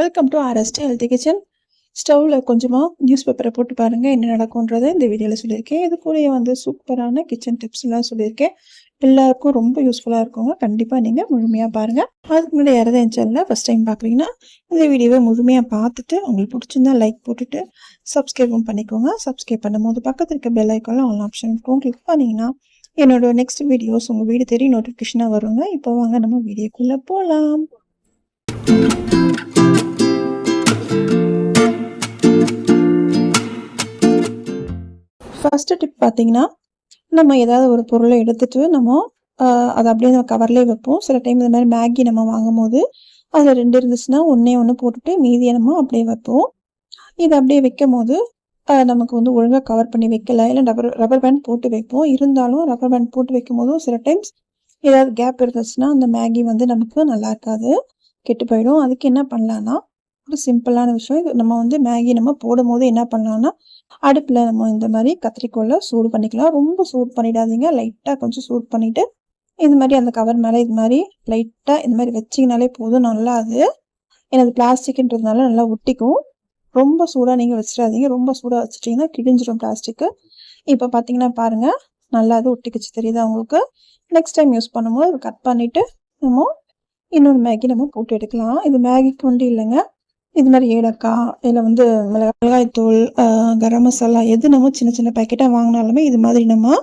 Welcome to RST healthy kitchen ஸ்டவ்வில் கொஞ்சமாக news பேப்பரை போட்டு பாருங்கள் என்ன நடக்கும்ன்றதை இந்த வீடியோவில் சொல்லியிருக்கேன். இது கூடயே வந்து சூப்பரான கிச்சன் டிப்ஸ்லாம் சொல்லியிருக்கேன். எல்லாருக்கும் ரொம்ப யூஸ்ஃபுல்லாக இருக்குங்க. கண்டிப்பாக நீங்கள் முழுமையாக பாருங்கள் அதுக்கு முன்னாடி யாராவது என் சேனலில் ஃபஸ்ட் டைம் பார்க்குறீங்கன்னா இந்த வீடியோவை முழுமையாக பார்த்துட்டு உங்களுக்கு பிடிச்சிருந்தா லைக் போட்டுட்டு சப்ஸ்கிரைபும் பண்ணிக்கோங்க. சப்ஸ்கிரைப் பண்ணும்போது பக்கத்தில் இருக்க பெல் ஐக்கானில் ஆல் ஆப்ஷன் இருக்கும். கிளிக் பண்ணிங்கன்னா என்னோட நெக்ஸ்ட் வீடியோஸ் உங்கள் வீடு தேடி நோட்டிஃபிகேஷனாக வருங்க. இப்போ வாங்க நம்ம வீடியோக்குள்ளே போகலாம் ஃபஸ்ட்டு டிப் பார்த்தீங்கன்னா நம்ம ஏதாவது ஒரு பொருளை எடுத்துட்டு நம்ம அதை அப்படியே நம்ம கவர்லேயே வைப்போம். சில டைம் இந்த மாதிரி மேகி நம்ம வாங்கும் போது அதில் ரெண்டு இருந்துச்சுன்னா ஒன்றே ஒன்று போட்டுட்டு மீதியை நம்ம அப்படியே வைப்போம். இது அப்படியே வைக்கும் போது நமக்கு வந்து ஒழுங்காக கவர் பண்ணி வைக்கல. இல்லை ரப்பர் ரப்பர் பேண்ட் போட்டு வைப்போம். இருந்தாலும் ரப்பர் பேண்ட் போட்டு வைக்கும் போதும் சில டைம்ஸ் ஏதாவது கேப் இருந்துச்சுன்னா அந்த மேகி வந்து நமக்கு நல்லா இருக்காது கெட்டு போயிடும். அதுக்கு என்ன பண்ணலான்னா ஒரு சிம்பிளான விஷயம். இது நம்ம வந்து மேகி நம்ம போடும்போது என்ன பண்ணலாம்னா அடுப்பில் நம்ம இந்த மாதிரி கத்திரிக்கோலை சூடு பண்ணிக்கலாம். ரொம்ப சூடு பண்ணிடாதீங்க. லைட்டாக கொஞ்சம் சூடு பண்ணிவிட்டு இது மாதிரி அந்த கவர் மேலே இது மாதிரி லைட்டாக இந்த மாதிரி வச்சிங்கனாலே போதும். நல்லா அது ஏன்னா அது பிளாஸ்டிக்ன்றதுனால நல்லா ஒட்டிக்கும். ரொம்ப சூடாக நீங்கள் வச்சிடாதீங்க. ரொம்ப சூடாக வச்சுட்டிங்கன்னா கிழிஞ்சிடும் பிளாஸ்டிக்கு. இப்போ பார்த்தீங்கன்னா பாருங்கள் நல்லா அது ஒட்டிக்கிச்சு. தெரியுதா உங்களுக்கு? நெக்ஸ்ட் டைம் யூஸ் பண்ணும்போது கட் பண்ணிவிட்டு நம்ம இன்னொரு மேகி நம்ம போட்டு எடுக்கலாம். இது மேகிக்கு ஒண்டி இல்லைங்க. இது மாதிரி ஏலக்காய் இதில் வந்து மிளகாய்த்தூள் கரம் மசாலா எது நம்ம சின்ன சின்ன பேக்கெட்டாக வாங்கினாலுமே இது மாதிரி நம்ம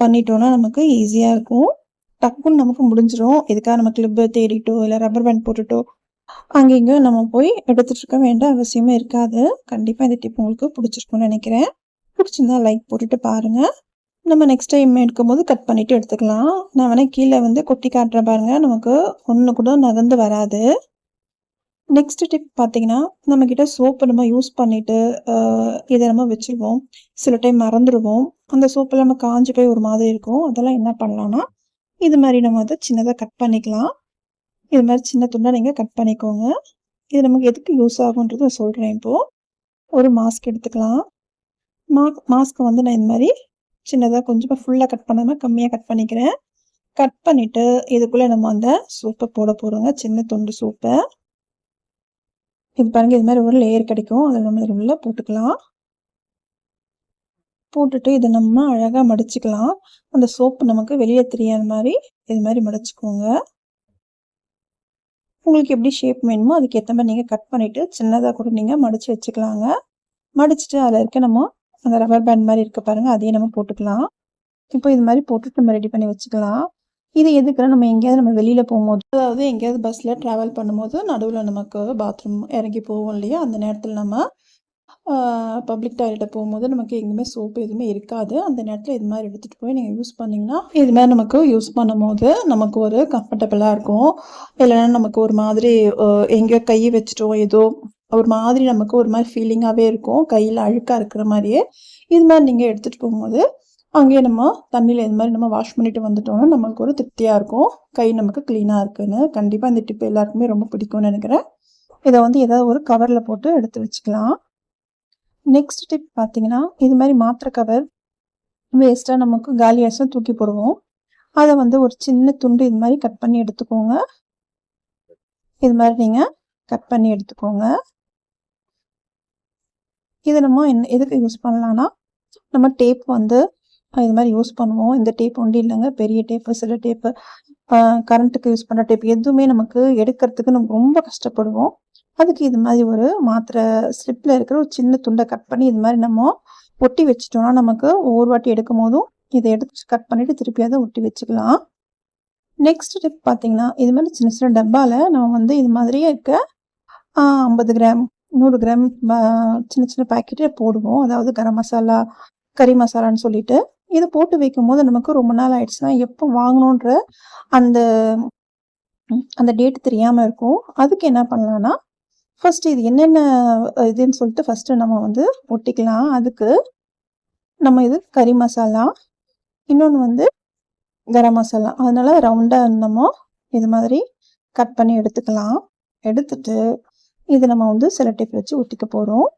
பண்ணிட்டோம்னா நமக்கு ஈஸியாக இருக்கும். டக்குன்னு நமக்கு முடிஞ்சிடும் இதுக்காக நம்ம கிளிப்பு தேடிட்டோ இல்லை ரப்பர் பேண்ட் போட்டுட்டோ அங்கேயும் நம்ம போய் எடுத்துட்டு இருக்க வேண்டிய அவசியமே இருக்காது. கண்டிப்பாக இந்த டிப் உங்களுக்கு பிடிச்சிருக்கும்னு நினைக்கிறேன். பிடிச்சிருந்தா லைக் போட்டுட்டு பாருங்கள் நம்ம நெக்ஸ்ட் டைம் எடுக்கும்போது கட் பண்ணிவிட்டு எடுத்துக்கலாம். நான் வேணால் கீழே வந்து கொட்டி காட்டுறேன் பாருங்கள் நமக்கு ஒன்று கூட நகர்ந்து வராது. நெக்ஸ்ட் டிப் பார்த்தீங்கன்னா நம்ம கிட்ட சோப்பு நம்ம யூஸ் பண்ணிட்டு இதை நம்ம வச்சிருவோம். சில டைம் மறந்துடுவோம். அந்த சோப்பில் நம்ம காஞ்சு போய் ஒரு மாதிரி இருக்கும். அதெல்லாம் என்ன பண்ணலாம்னா இது மாதிரி நம்ம அதை சின்னதாக கட் பண்ணிக்கலாம். இது மாதிரி சின்ன துண்டை நீங்கள் கட் பண்ணிக்கோங்க. இது நமக்கு எதுக்கு யூஸ் ஆகுன்றது சொல்கிறேன் இப்போது ஒரு மாஸ்க் எடுத்துக்கலாம். மா மாஸ்க்கை வந்து நான் இந்த மாதிரி சின்னதாக கொஞ்சமாக ஃபுல்லாக கட் பண்ணாமல் கம்மியாக கட் பண்ணிக்கிறேன். கட் பண்ணிவிட்டு இதுக்குள்ளே நம்ம அந்த சோப்பை போட போகிறோங்க சின்ன துண்டு சோப்பை இது பாருங்க இது மாதிரி ஒரு லேயர் கிடைக்கும். அதில் நம்ம இதில் உள்ள போட்டுக்கலாம். போட்டுட்டு இதை நம்ம அழகாக மடிச்சுக்கலாம். அந்த சோப்பு நமக்கு வெளியே தெரியாத மாதிரி இது மாதிரி மடிச்சுக்கோங்க. உங்களுக்கு எப்படி ஷேப் வேணுமோ அதுக்கேற்ற மாதிரி நீங்கள் கட் பண்ணிவிட்டு சின்னதாக கூட நீங்கள் மடித்து வச்சுக்கலாங்க. மடிச்சுட்டு அதில் இருக்க நம்ம அந்த ரப்பர் பேண்ட் மாதிரி இருக்க பாருங்கள் அதையும் நம்ம போட்டுக்கலாம். இப்போ இது மாதிரி போட்டுட்டு நம்ம ரெடி பண்ணி வச்சுக்கலாம். இது எதுக்குன்னா நம்ம எங்கேயாவது நம்ம வெளியில் போகும்போது அதாவது எங்கேயாவது பஸ்ஸில் ட்ராவல் பண்ணும்போது நடுவில் நமக்கு பாத்ரூம் இறங்கி போவோம் இல்லையா? அந்த நேரத்தில் நம்ம பப்ளிக் டாய்லெட்டை போகும்போது நமக்கு எங்கேயுமே சோப்பு எதுவுமே இருக்காது. அந்த நேரத்தில் இது மாதிரி எடுத்துகிட்டு போய் நீங்கள் யூஸ் பண்ணிங்கன்னா இது மாதிரி நமக்கு யூஸ் பண்ணும்போது நமக்கு ஒரு கம்ஃபர்டபுளாக இருக்கும். இல்லைன்னா நமக்கு ஒரு மாதிரி எங்கேயோ கை வச்சுட்டோம் ஏதோ ஒரு மாதிரி நமக்கு ஒரு மாதிரி ஃபீலிங்காகவே இருக்கும். கையில் அழுக்காக இருக்கிற மாதிரியே. இது மாதிரி நீங்கள் எடுத்துகிட்டு போகும்போது அங்கேயே நம்ம தண்ணியில் இது மாதிரி நம்ம வாஷ் பண்ணிட்டு வந்துட்டோம்னா நமக்கு ஒரு திருப்தியாக இருக்கும். கை நமக்கு க்ளீனாக இருக்குன்னு. கண்டிப்பாக இந்த டிப் எல்லாருக்குமே ரொம்ப பிடிக்கும்னு நினைக்கிறேன். இதை வந்து ஏதாவது ஒரு கவரில் போட்டு எடுத்து வச்சுக்கலாம். நெக்ஸ்ட் டிப் பார்த்தீங்கன்னா இது மாதிரி மாத்திரை கவர் வேஸ்ட்டாக நமக்கு காலி தூக்கி போடுவோம். அதை வந்து ஒரு சின்ன துண்டு இது மாதிரி கட் பண்ணி எடுத்துக்கோங்க. இது மாதிரி நீங்கள் கட் பண்ணி எடுத்துக்கோங்க. இது நம்ம என்ன எதுக்கு யூஸ் பண்ணலான்னா நம்ம டேப் வந்து இது மாதிரி யூஸ் பண்ணுவோம். இந்த டேப் ஒன்றும் இல்லைங்க. பெரிய டேப்பு சில டேப்பு கரண்ட்டுக்கு யூஸ் பண்ணுற டேப் எதுவுமே நமக்கு எடுக்கிறதுக்கு நம்ம ரொம்ப கஷ்டப்படுவோம். அதுக்கு இது மாதிரி ஒரு மாத்திரை ஸ்லிப்பில் இருக்கிற ஒரு சின்ன துண்டை கட் பண்ணி இது மாதிரி நம்ம ஒட்டி வச்சிட்டோம்னா நமக்கு ஒவ்வொரு வாட்டி எடுக்கும் போதும் இதை எடுத்து கட் பண்ணிவிட்டு திருப்பி அதை ஒட்டி வச்சுக்கலாம். நெக்ஸ்ட் டிப் பார்த்தீங்கன்னா இது மாதிரி சின்ன சின்ன டப்பாவில் நம்ம வந்து இது மாதிரியே இருக்க ஐம்பது கிராம் நூறு கிராம் சின்ன சின்ன பாக்கெட்டை போடுவோம். அதாவது கரம் மசாலா கறி மசாலான்னு சொல்லிட்டு. இதை போட்டு வைக்கும் போது நமக்கு ரொம்ப நாள் ஆயிடுச்சுன்னா எப்போ வாங்கணுன்ற அந்த அந்த டேட் தெரியாமல் இருக்கும். அதுக்கு என்ன பண்ணலான்னா ஃபஸ்ட்டு இது என்னென்ன இதுன்னு சொல்லிட்டு ஃபஸ்ட்டு நம்ம வந்து ஒட்டிக்கலாம். அதுக்கு நம்ம இது கறி மசாலா இன்னொன்று வந்து கரம் மசாலா. அதனால ரவுண்டாக இருந்தோமோ இது மாதிரி கட் பண்ணி எடுத்துக்கலாம். எடுத்துட்டு இது நம்ம வந்து சில டேப் வச்சு ஒட்டிக்க போகிறோம்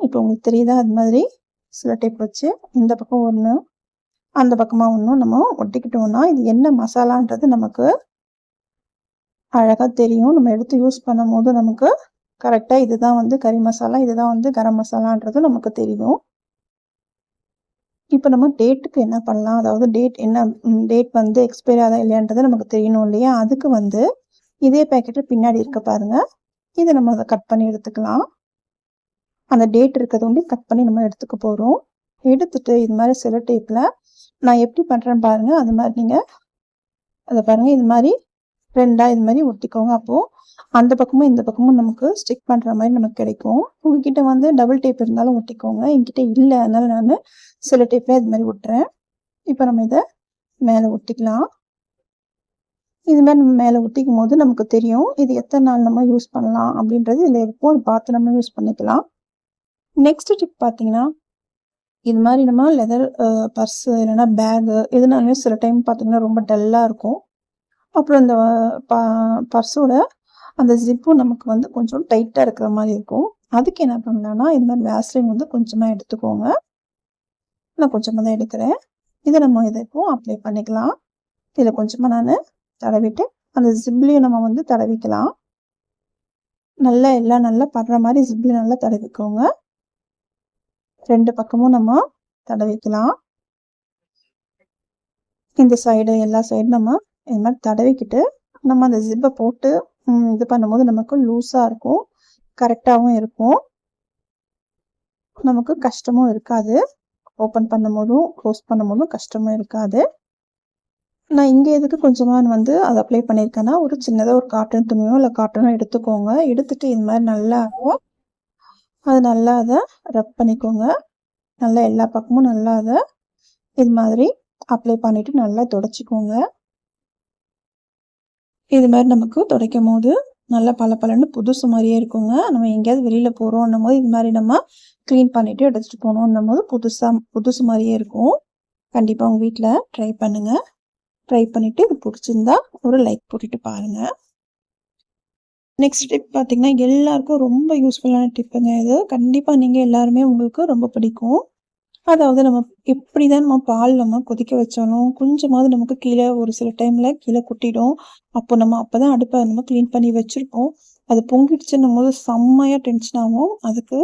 இப்போ உங்களுக்கு தெரியுதா அது மாதிரி? சில டேப் வச்சு இந்த பக்கம் ஒன்று அந்த பக்கமாக ஒன்றும் நம்ம ஒட்டிக்கிட்டோம்னா இது என்ன மசாலான்றது நமக்கு அழகாக தெரியும். நம்ம எடுத்து யூஸ் பண்ணும் போது நமக்கு கரெக்டாக இதுதான் வந்து கறி மசாலா இதுதான் வந்து கரம் மசாலான்றது நமக்கு தெரியும். இப்போ நம்ம டேட்டுக்கு என்ன பண்ணலாம்? அதாவது டேட் என்ன டேட் வந்து எக்ஸ்பைரி ஆதா இல்லையான்றது நமக்கு தெரியணும் இல்லையா? அதுக்கு வந்து இதே பேக்கெட்டு பின்னாடி இருக்க பாருங்கள் இதை நம்ம அதை கட் பண்ணி எடுத்துக்கலாம். அந்த டேட் இருக்கிறத வந்து கட் பண்ணி நம்ம எடுத்துக்க போகிறோம் எடுத்துட்டு இது மாதிரி சில டேப்பில் நான் எப்படி பண்ணுறேன்னு பாருங்கள் அது மாதிரி நீங்கள் அதை பாருங்கள் இது மாதிரி ரெண்டாக இது மாதிரி ஒட்டிக்கோங்க அப்போது அந்த பக்கமும் இந்த பக்கமும் நமக்கு ஸ்டிக் பண்ணுற மாதிரி நமக்கு கிடைக்கும். உங்ககிட்ட வந்து டபுள் டேப் இருந்தாலும் ஒட்டிக்கோங்க. என்கிட்ட இல்லை. அதனால நான் சில டேப்பில் இது மாதிரி ஒட்டுறேன். இப்போ நம்ம இதை மேலே ஒட்டிக்கலாம். இது மாதிரி நம்ம மேலே ஒட்டிக்கும் போது நமக்கு தெரியும். இது எத்தனை நாள் நம்ம யூஸ் பண்ணலாம் அப்படின்றது. இதில் இருக்கும் அது பார்த்து நம்ம யூஸ் பண்ணிக்கலாம். நெக்ஸ்ட் டிப் பார்த்தீங்கன்னா இது மாதிரி நம்ம லெதர் பர்ஸு இல்லைன்னா பேகு எதுனாலுமே சில டைம் பார்த்தீங்கன்னா ரொம்ப டல்லாக இருக்கும். அப்புறம் இந்த பர்ஸோட அந்த ஜிப்பும் நமக்கு வந்து கொஞ்சம் டைட்டாக இருக்கிற மாதிரி இருக்கும். அதுக்கு என்ன பண்ணலாம்னா இது மாதிரி வேஸ்லின் வந்து கொஞ்சமாக எடுத்துக்கோங்க. நான் கொஞ்சமாக தான் எடுக்கிறேன். இதை நம்ம இதை இப்போ அப்ளை பண்ணிக்கலாம். இதில் கொஞ்சமாக நான் தடவிட்டு அந்த ஜிப்லையும் நம்ம வந்து தடவிக்கலாம். நல்லா எல்லாம் நல்லா படுற மாதிரி ஜிப்லையும் நல்லா தடவிக்கோங்க. ரெண்டு பக்கமும் நம்ம தடவிக்கலாம். இந்த சைடு எல்லா சைடும் நம்ம இது மாதிரி தடவிக்கிட்டு நம்ம அந்த ஜிப்பை போட்டு இது பண்ணும்போது நமக்கு லூஸாக இருக்கும். கரெக்டாகவும் இருக்கும். நமக்கு கஷ்டமும் இருக்காது. ஓப்பன் பண்ணும் போதும் க்ளோஸ் பண்ணும் போதும் கஷ்டமும் இருக்காது. நான் இங்கே எதுக்கு கொஞ்சமாக வந்து அதை அப்ளை பண்ணியிருக்கேன்னா ஒரு சின்னதாக ஒரு காட்டன் துணியோ இல்லை காட்டனோ எடுத்துக்கோங்க. எடுத்துட்டு இது மாதிரி நல்லா அது நல்லா அதை ரப் பண்ணிக்கோங்க. நல்லா எல்லா பக்கமும் நல்லா அதை இது மாதிரி அப்ளை பண்ணிவிட்டு நல்லா துடைச்சிக்கோங்க. இது மாதிரி நமக்கு துடைக்கும் போது நல்லா பல பலன்னு புதுசு மாதிரியே இருக்குங்க. நம்ம எங்கேயாவது வெளியில் போகிறோம்னும் போது இது மாதிரி நம்ம க்ளீன் பண்ணிவிட்டு எடுத்துகிட்டு போனோன்னும் போது புதுசாக புதுசு மாதிரியே இருக்கும். கண்டிப்பாக உங்கள் வீட்டில் ட்ரை பண்ணுங்கள் ட்ரை பண்ணிவிட்டு இது பிடிச்சிருந்தா ஒரு லைக் போட்டுட்டு பாருங்கள் நெக்ஸ்ட் டிப் பார்த்தீங்கன்னா எல்லாருக்கும் ரொம்ப யூஸ்ஃபுல்லான டிப்புங்க இது. கண்டிப்பாக நீங்கள் எல்லாருமே உங்களுக்கு ரொம்ப பிடிக்கும். அதாவது நம்ம எப்படி தான் நம்ம பால் நம்ம கொதிக்க வச்சாலும் கொஞ்சமாவது நமக்கு கீழே ஒரு சில டைமில் கீழே கொட்டிடும். அப்போ நம்ம அப்போ தான் அடுப்பை நம்ம க்ளீன் பண்ணி வச்சுருப்போம். அது பொங்கிடுச்சுன்னும் போது செம்மையாக டென்ஷன் ஆகும். அதுக்கு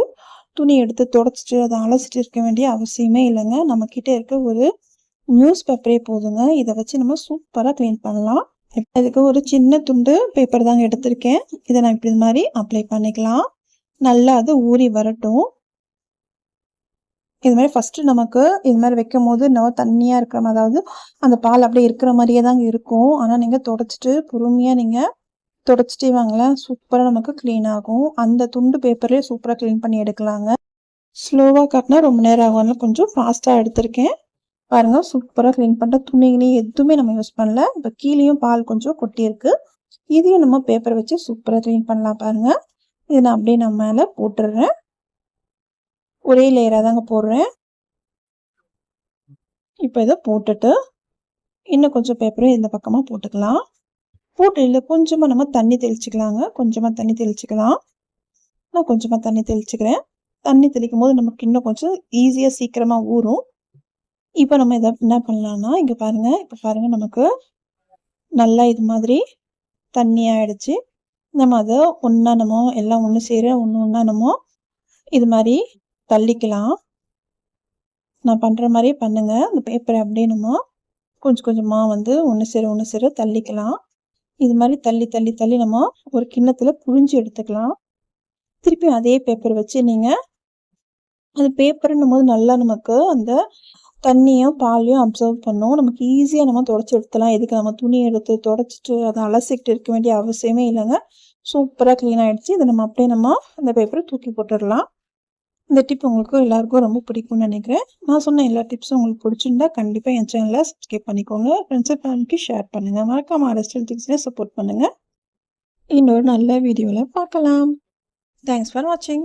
துணி எடுத்து தொடச்சிட்டு அதை அலசிட்டு இருக்க வேண்டிய அவசியமே இல்லைங்க. நம்மக்கிட்ட இருக்க ஒரு நியூஸ் பேப்பரே போதுங்க. இதை வச்சு நம்ம சூப்பராக க்ளீன் பண்ணலாம். இப்போ இதுக்கு ஒரு சின்ன துண்டு பேப்பர் தாங்க எடுத்திருக்கேன். இதை நான் இப்படி மாதிரி அப்ளை பண்ணிக்கலாம். நல்லா அது ஊறி வரட்டும். இது மாதிரி ஃபஸ்ட்டு நமக்கு இது மாதிரி வைக்கும் போது இன்னும் தண்ணியாக இருக்கிற மாதிரி அதாவது அந்த பால் அப்படியே இருக்கிற மாதிரியே தாங்க இருக்கும். ஆனால் நீங்கள் தொடச்சிட்டு பொறுமையாக நீங்கள் தொடச்சிட்டே வாங்கலாம் சூப்பராக நமக்கு க்ளீன் ஆகும். அந்த துண்டு பேப்பர்லேயே சூப்பராக க்ளீன் பண்ணி எடுக்கலாங்க. ஸ்லோவாக காட்டினா ரொம்ப நேரம் ஆகும் கொஞ்சம் ஃபாஸ்ட்டாக எடுத்திருக்கேன். பாருங்கள் சூப்பராக க்ளீன் பண்ணுற துணிங்கனே எதுவுமே நம்ம யூஸ் பண்ணல. இப்போ கீழேயும் பால் கொஞ்சம் கொட்டியிருக்கு. இதையும் நம்ம பேப்பரை வச்சு சூப்பராக க்ளீன் பண்ணலாம் பாருங்கள் இதை நான் அப்படியே நம்ம மேலே போட்டுடுறேன். ஒரே லேயராக தாங்க போடுறேன். இப்போ இதை போட்டுட்டு இன்னும் கொஞ்சம் பேப்பரும் இந்த பக்கமாக போட்டுக்கலாம். போட்டு இல்லை கொஞ்சமாக நம்ம தண்ணி தெளிச்சுக்கலாங்க. கொஞ்சமாக தண்ணி தெளிச்சுக்கலாம். நான் கொஞ்சமாக தண்ணி தெளிச்சுக்கிறேன். தண்ணி தெளிக்கும் போது நமக்கு இன்னும் கொஞ்சம் ஈஸியாக சீக்கிரமாக ஊறும். இப்போ நம்ம இதை என்ன பண்ணலாம்னா இங்கே பாருங்கள் இப்போ பாருங்கள் நமக்கு நல்லா இது மாதிரி தண்ணி ஆயிடுச்சு. நம்ம அதை ஒன்றா நம்ம எல்லாம் ஒன்று சேர ஒன்று ஒன்றா நம்ம இது மாதிரி தள்ளிக்கலாம். நான் பண்ணுற மாதிரியே பண்ணுங்கள் அந்த பேப்பரை அப்படியே நம்ம கொஞ்சம் கொஞ்சமாக வந்து ஒன்று சேர ஒன்று சேர தள்ளிக்கலாம். இது மாதிரி தள்ளி தள்ளி தள்ளி நம்ம ஒரு கிண்ணத்தில் புழிஞ்சு எடுத்துக்கலாம். திருப்பி அதே பேப்பர் வச்சு நீங்கள் அந்த பேப்பருன்னும் போது நல்லா நமக்கு அந்த தண்ணியும் பாலையும் அப்சர்வ் பண்ணும். நமக்கு ஈஸியாக நம்ம தொடச்சி எடுத்துலாம் எதுக்கு நம்ம துணி எடுத்து தொடச்சிட்டு அதை அலசிக்கிட்டு இருக்க வேண்டிய அவசியமே இல்லைங்க. சூப்பராக க்ளீன் ஆகிடுச்சு இதை நம்ம அப்படியே நம்ம அந்த பேப்பரை தூக்கி போட்டுடலாம். இந்த டிப் உங்களுக்கு எல்லாருக்கும் ரொம்ப பிடிக்கும்னு நினைக்கிறேன். நான் சொன்ன எல்லா டிப்ஸும் உங்களுக்கு பிடிச்சிருந்தா கண்டிப்பாக என் சேனலை சப்ஸ்கிரைப் பண்ணிக்கோங்க. ஃப்ரெண்ட்ஸ் ஃபேமிலிக்கு ஷேர் பண்ணுங்கள் மறக்காம அரஸ்டல் டிப்ஸ்னே சப்போர்ட் பண்ணுங்கள் இன்னொரு நல்ல வீடியோவில் பார்க்கலாம். தேங்க்ஸ் ஃபார் வாட்சிங்